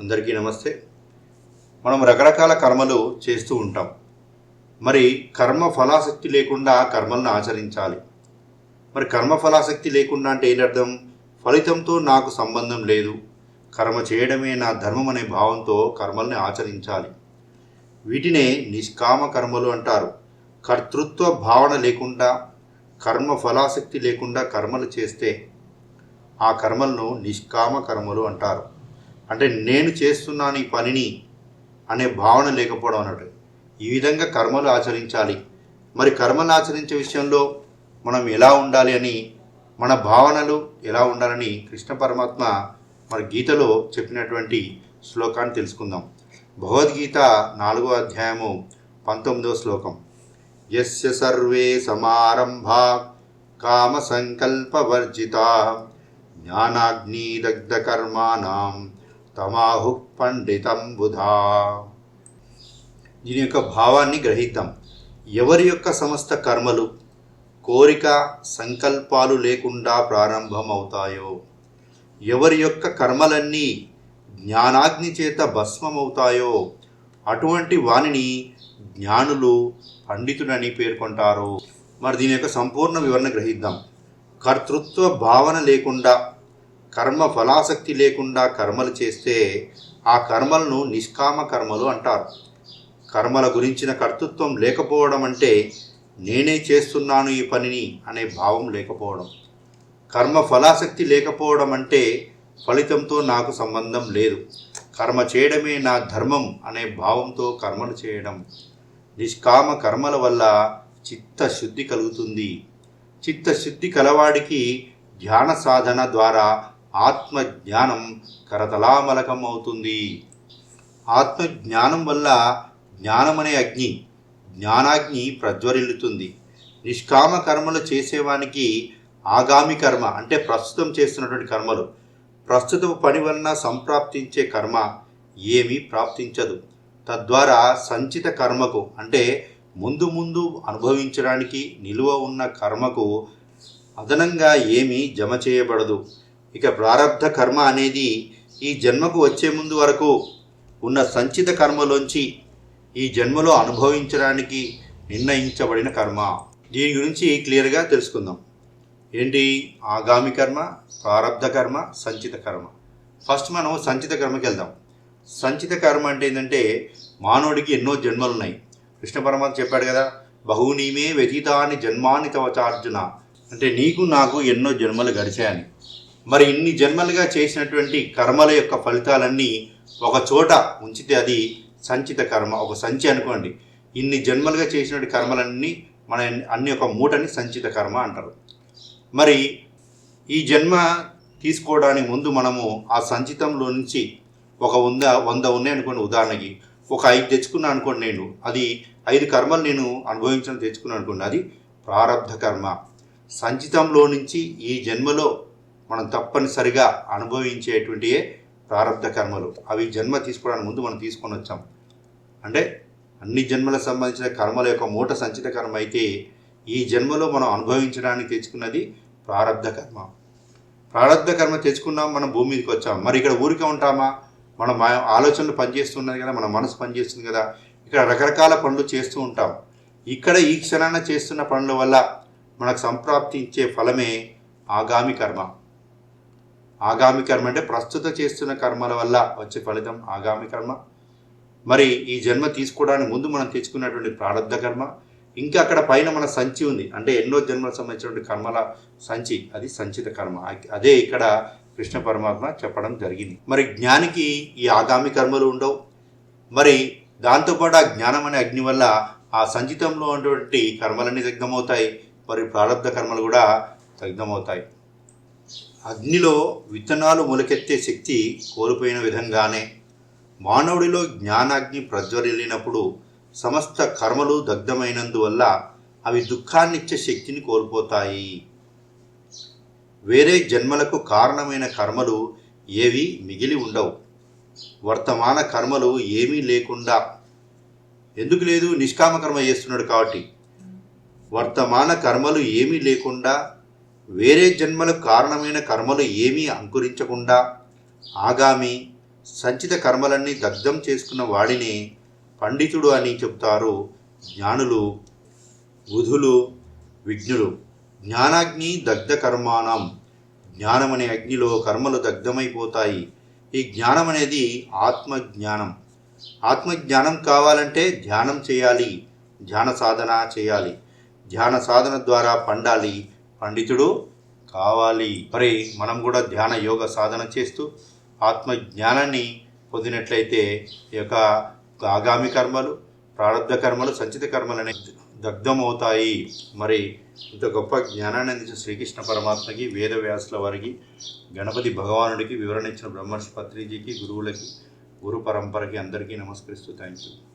అందరికీ నమస్తే. మనం రకరకాల కర్మలు చేస్తూ ఉంటాం. మరి కర్మ ఫలాసక్తి లేకుండా కర్మలను ఆచరించాలి. మరి కర్మ ఫలాసక్తి లేకుండా అంటే ఏంటర్థం? ఫలితంతో నాకు సంబంధం లేదు. కర్మ చేయడమే నా ధర్మం అనే భావంతో కర్మల్ని ఆచరించాలి. వీటినే నిష్కామ కర్మలు అంటారు. కర్తృత్వ భావన లేకుండా కర్మ ఫలాసక్తి లేకుండా కర్మలు చేస్తే ఆ కర్మలను నిష్కామ కర్మలు అంటారు. అంటే నేను చేస్తున్నాను ఈ పనిని అనే భావన లేకపోవడం అన్నట్టు. ఈ విధంగా కర్మలు ఆచరించాలి. మరి కర్మలు ఆచరించే విషయంలో మనం ఎలా ఉండాలి అని మన భావనలు ఎలా ఉండాలని కృష్ణ పరమాత్మ మరి గీతలో చెప్పినటువంటి శ్లోకాన్ని తెలుసుకుందాం. భగవద్గీత నాలుగో అధ్యాయము పంతొమ్మిదో శ్లోకం. యస్య సర్వే సమారంభా కామ సంకల్పవర్జిత జ్ఞానాగ్నిదగ్ధకర్మాణం తమాహు పండితం బుధా. దీని యొక్క భావాన్ని గ్రహిద్దాం ఎవరి యొక్క సమస్త కర్మలు కోరిక సంకల్పాలు లేకుండా ప్రారంభమవుతాయో ఎవరి యొక్క కర్మలన్నీ జ్ఞానాగ్ని చేత భస్మమవుతాయో అటువంటి వానిని జ్ఞానులు పండితుడని పేర్కొంటారు. మరి దీని యొక్క సంపూర్ణ వివరణ గ్రహిద్దాం కర్తృత్వ భావన లేకుండా కర్మ ఫలాసక్తి లేకుండా కర్మలు చేస్తే ఆ కర్మలను నిష్కామ కర్మలు అంటారు. కర్మల గురించిన కర్తృత్వం లేకపోవడం అంటే నేనే చేస్తున్నాను ఈ పనిని అనే భావం లేకపోవడం. కర్మ ఫలాసక్తి లేకపోవడం అంటే ఫలితంతో నాకు సంబంధం లేదు. కర్మ చేయడమే నా ధర్మం అనే భావంతో కర్మలు చేయడం. నిష్కామ కర్మల వల్ల చిత్తశుద్ధి కలుగుతుంది. చిత్తశుద్ధి కలవాడికి ధ్యాన సాధన ద్వారా ఆత్మ జ్ఞానం కరతలామలకం అవుతుంది ఆత్మ జ్ఞానం వల్ల జ్ఞానమనే అగ్ని జ్ఞానాగ్ని ప్రజ్వరిల్లుతుంది. నిష్కామ కర్మలు చేసేవానికి ఆగామి కర్మ అంటే ప్రస్తుతం చేస్తున్నటువంటి కర్మలు. ప్రస్తుత పని వలన సంప్రాప్తించే కర్మ ఏమీ ప్రాప్తించదు. తద్వారా సంచిత కర్మకు అంటే ముందు ముందు అనుభవించడానికి నిలువ ఉన్న కర్మకు అదనంగా ఏమీ జమ చేయబడదు. ఇక ప్రారంధ కర్మ అనేది ఈ జన్మకు వచ్చే ముందు వరకు ఉన్న సంచిత కర్మలోంచి ఈ జన్మలో అనుభవించడానికి నిర్ణయించబడిన కర్మ. దీని గురించి క్లియర్గా తెలుసుకుందాం. ఏంటి? ఆగామి కర్మ ప్రారంధ కర్మ సంచిత కర్మ. ఫస్ట్ మనం సంచిత కర్మకి వెళ్దాం. సంచిత కర్మ అంటే ఏంటంటే మానవుడికి ఎన్నో జన్మలు ఉన్నాయి కృష్ణ పరమాత్మ చెప్పాడు కదా బహునీమే వ్యతీతాని జన్మాని తవచార్జున అంటే నీకు నాకు ఎన్నో జన్మలు గడిచాయని. మరి ఇన్ని జన్మలుగా చేసినటువంటి కర్మల యొక్క ఫలితాలన్నీ ఒక చోట ఉంచితే అది సంచిత కర్మ ఒక సంచి అనుకోండి. ఇన్ని జన్మలుగా చేసినటువంటి కర్మలన్నీ మన అన్ని ఒక మూటని సంచిత కర్మ అంటారు. మరి ఈ జన్మ తీసుకోవడానికి ముందు మనము ఆ సంచితంలో నుంచి ఒక వంద వంద ఉన్నాయి అనుకోండి ఉదాహరణకి. ఒక ఐదు తెచ్చుకున్నాను అనుకోండి నేను. అది ఐదు కర్మలు నేను అనుభవించడం తెచ్చుకున్నాను అనుకోండి. అది ప్రారంధ కర్మ. సంచితంలో నుంచి ఈ జన్మలో మనం తప్పనిసరిగా అనుభవించేటువంటి ప్రారంభ కర్మలు. అవి జన్మ తీసుకోవడానికి ముందు మనం తీసుకొని వచ్చాం. అంటే అన్ని జన్మలకు సంబంధించిన కర్మల యొక్క మూట సంచిత కర్మ అయితే ఈ జన్మలో మనం అనుభవించడానికి తెచ్చుకున్నది ప్రారంధ కర్మ. ప్రారంధ కర్మ తెచ్చుకున్నాం మనం భూమి మీదకి వచ్చాం. మరి ఇక్కడ ఊరికే ఉంటామా? మన మా- ఆలోచనలు పనిచేస్తున్నది కదా మన మనసు పనిచేస్తుంది కదా. ఇక్కడ రకరకాల పనులు చేస్తూ ఉంటాం. ఇక్కడ ఈ క్షణాన చేస్తున్న పనుల వల్ల మనకు సంప్రాప్తించే ఫలమే ఆగామి కర్మ. ఆగామి కర్మ అంటే ప్రస్తుత చేస్తున్న కర్మల వల్ల వచ్చే ఫలితం ఆగామి కర్మ. మరి ఈ జన్మ తీసుకోవడానికి ముందు మనం తెచ్చుకున్నటువంటి ప్రారంధ కర్మ. ఇంకా అక్కడ పైన మన సంచి ఉంది. అంటే ఎన్నో జన్మలకు సంబంధించినటువంటి కర్మల సంచి. అది సంచిత కర్మ. అదే ఇక్కడ కృష్ణ పరమాత్మ చెప్పడం జరిగింది. మరి జ్ఞానికి ఈ ఆగామి కర్మలు ఉండవు. మరి దాంతోపాటు ఆ జ్ఞానం అనే అగ్ని వల్ల ఆ సంచితంలో ఉన్నటువంటి కర్మలన్నీ దగ్ధమవుతాయి మరి ప్రారంధ కర్మలు కూడా దగ్ధమవుతాయి అగ్నిలో విత్తనాలు మొలకెత్తే శక్తి కోల్పోయిన విధంగానే మానవుడిలో జ్ఞానాగ్ని ప్రజ్వరిల్లినప్పుడు సమస్త కర్మలు దగ్ధమైనందువల్ల అవి దుఃఖాన్నిచ్చే శక్తిని కోల్పోతాయి. వేరే జన్మలకు కారణమైన కర్మలు ఏవి మిగిలి ఉండవు. వర్తమాన కర్మలు ఏమీ లేకుండా ఎందుకు లేదు? నిష్కామ కర్మ చేస్తున్నాడు కాబట్టి. వర్తమాన కర్మలు ఏమీ లేకుండా వేరే జన్మల కారణమైన కర్మలు ఏమీ అంకురించకుండా ఆగామి సంచిత కర్మలన్నీ దగ్ధం చేసుకున్న వాడిని పండితుడు అని చెప్తారు జ్ఞానులు బుధులు విఘ్నులు జ్ఞానాగ్ని దగ్ధ కర్మాణం జ్ఞానం అనే అగ్నిలో కర్మలు దగ్ధమైపోతాయి. ఈ జ్ఞానం అనేది ఆత్మజ్ఞానం. ఆత్మజ్ఞానం కావాలంటే ధ్యానం చేయాలి ధ్యాన సాధన చేయాలి. ధ్యాన సాధన ద్వారా పండాలి పండితుడు కావాలి. మరి మనం కూడా ధ్యాన యోగ సాధన చేస్తూ ఆత్మ జ్ఞానాన్ని పొందినట్లయితే ఈ యొక్క ఆగామి కర్మలు ప్రారంభ కర్మలు సంచిత కర్మలు అనేవి దగ్ధమవుతాయి. మరి ఇంత గొప్ప జ్ఞానాన్ని అందించిన శ్రీకృష్ణ పరమాత్మకి వేదవ్యాసుల వారికి గణపతి భగవానుడికి వివరణ ఇచ్చిన బ్రహ్మర్షి పత్రిజీకి గురువులకి గురు పరంపరకి అందరికీ నమస్కరిస్తూ థ్యాంక్ యూ